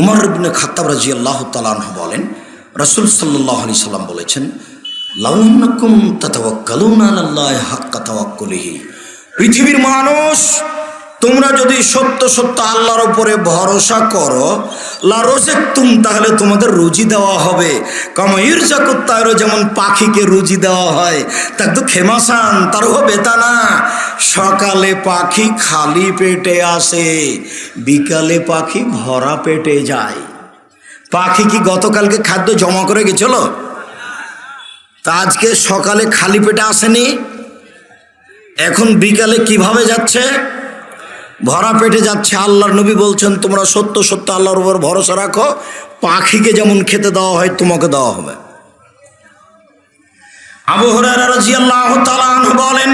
উমর রবিন খাতাব রাজি আল্লাহ তালাহ বলেন, রসুল সাল্লাহ আলি সাল্লাম বলেছেন লাউন্নকুম তাতাওয়াক্কালুন আলাল্লাহি হাক্কা তাওয়াক্কুলিহি। পৃথিবীর মানুষ তোমরা যদি সত্য সত্য আল্লাহর উপরে ভরসা করো লারোজেক তুম, তাহলে তোমাদের রুজি দেওয়া হবে। কামাইর জাকুত্তারও যেমন পাখিকে রুজি দেওয়া হয়, তার তো খেমাসান তারও বেতানা সকালে পাখি খালি পেটে আসে, বিকালে পাখি ভরা পেটে যায়। পাখি কি গতকালকে খাদ্য জমা করে গেছিল? তা আজকে সকালে খালি পেটে আসেনি? এখন বিকালে কীভাবে যাচ্ছে? ভরা পেটে যাচ্ছে আল্লাহর নবী বলছেন, তোমরা সত্য সত্য আল্লাহর উপর ভরসা রাখো। পাখিকে যেমন খেতে দেওয়া হয়, তোমাকে দেওয়া হবে। আবু আনহু বলেন,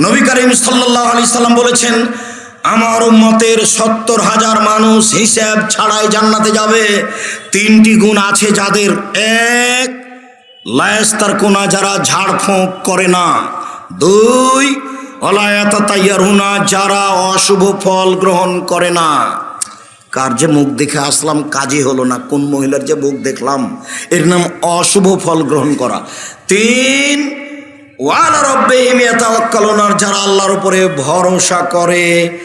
নবী করিম সাল্লাল্লাহু আলাইহি সাল্লাম বলেছেন, আমার উম্মতের সত্তর হাজার মানুষ হিসাব ছাড়াই জান্নাতে যাবে। তিনটি গুণ আছে যাদের এক লায়স্তার কোনা যারা ঝাড়ফোঁক করে না। দুই অলায়াতা তাইয়ারুনা যারা অশুভ ফল গ্রহণ করে না। কার যে মুখ দেখে আসলাম, কাজই হলো না। কোন মহিলার যে মুখ দেখলাম, এর নাম অশুভ ফল গ্রহণ করা। তিন, ওয়ালা যারা আল্লাহর উপরে ভরসা করে,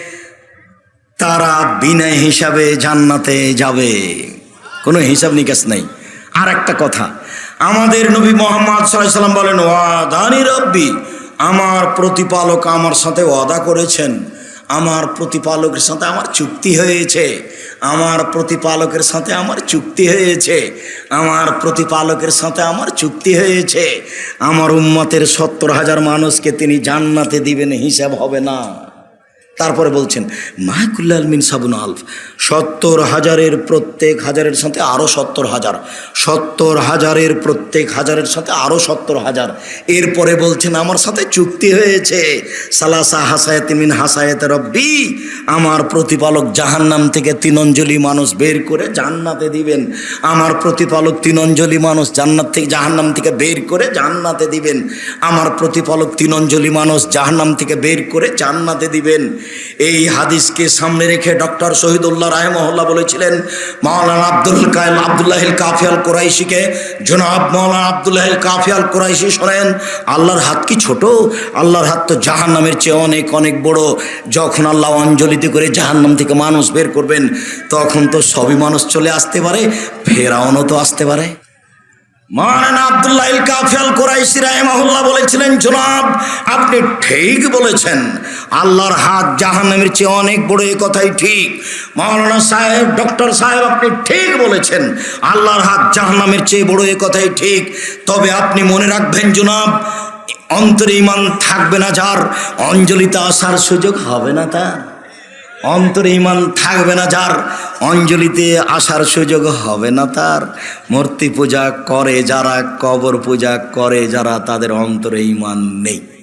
তারা বিনা হিসাবে জান্নাতে যাবে। কোনো হিসাব নিকাশ নেই। আর একটা কথা, আমাদের নবী মোহাম্মদ সাল্লাম বলেন, ওয়াদানি রব্বি আমার প্রতিপালক আমার সাথে ওয়াদা করেছেন। আমার প্রতিপালকের সাথে আমার চুক্তি হয়েছে। আমার প্রতিপালকের সাথে আমার চুক্তি হয়েছে। আমার প্রতিপালকের সাথে আমার চুক্তি হয়েছে। আমার উম্মতের সত্তর হাজার মানুষকে তিনি জান্নাতে দিবেন, হিসাব হবে না। তারপরে বলছেন মাহকুল্লাল মিন সাবুন আলফ। সত্তর হাজারের প্রত্যেক হাজারের সাথে আরও সত্তর হাজার। সত্তর হাজারের প্রত্যেক হাজারের সাথে আরও সত্তর হাজার। এরপরে বলছেন, আমার সাথে চুক্তি হয়েছে। সালাসা হাসায়াত মিন হাসায়াত রব্বি। আমার প্রতিপালক জাহান্নাম থেকে তিনঞ্জলি মানুষ বের করে জান্নাতে দিবেন। আমার প্রতিপালক তিনঞ্জলি মানুষ জান্নাত থেকে জাহান্নাম থেকে বের করে জান্নাতে দিবেন। আমার প্রতিপালক তিনঞ্জলি মানুষ জাহান্নাম থেকে বের করে জান্নাতে দিবেন। এই হাদিসকে সামনে রেখে ডক্টর শহীদুল্লাহ রাহেমহল্লা বলেছিলেন, মাওলানা আব্দুল কায়েম আবদুল্লাহিল কাফিয়াল কোরাইশিকে জনাব মাওলানা আবদুল্লাহিল কাফিয়াল কোরাইশি শোনেন, আল্লাহর হাত কি ছোট? আল্লাহর হাত তো জাহান্নামের চেয়ে অনেক অনেক বড়। যখন আল্লাহ অঞ্জলিতে করে জাহান্নাম থেকে মানুষ বের করবেন, তখন তো সবই মানুষ চলে আসতে পারে, ফেরাউনও তো আসতে পারে। মারানা আবদুল্লাহ কাফিয়াল কোরাইশি রাহেমাহুল্লাহ বলেছিলেন, জনাব, আপনি ঠিক বলেছেন, আল্লাহর হাত জাহান্নামের চেয়ে অনেক বড় এ কথাই ঠিক। মাওলানা সাহেব, ডক্টর সাহেব, আপনি ঠিক বলেছেন, আল্লাহর হাত জাহান্নামের চেয়ে বড় এ কথাই ঠিক। তবে আপনি মনে রাখবেন, জনাব, অন্তরে ইমান থাকবে না যার, অঞ্জলিতে আসার সুযোগ হবে না তার। অন্তরে ইমান থাকবে না যার। অঞ্জলিতে আসার সুযোগ হবে না তার। মূর্তি পূজা করে, যারা কবর পূজা করে, যারা তাদের অন্তরে ইমান নেই।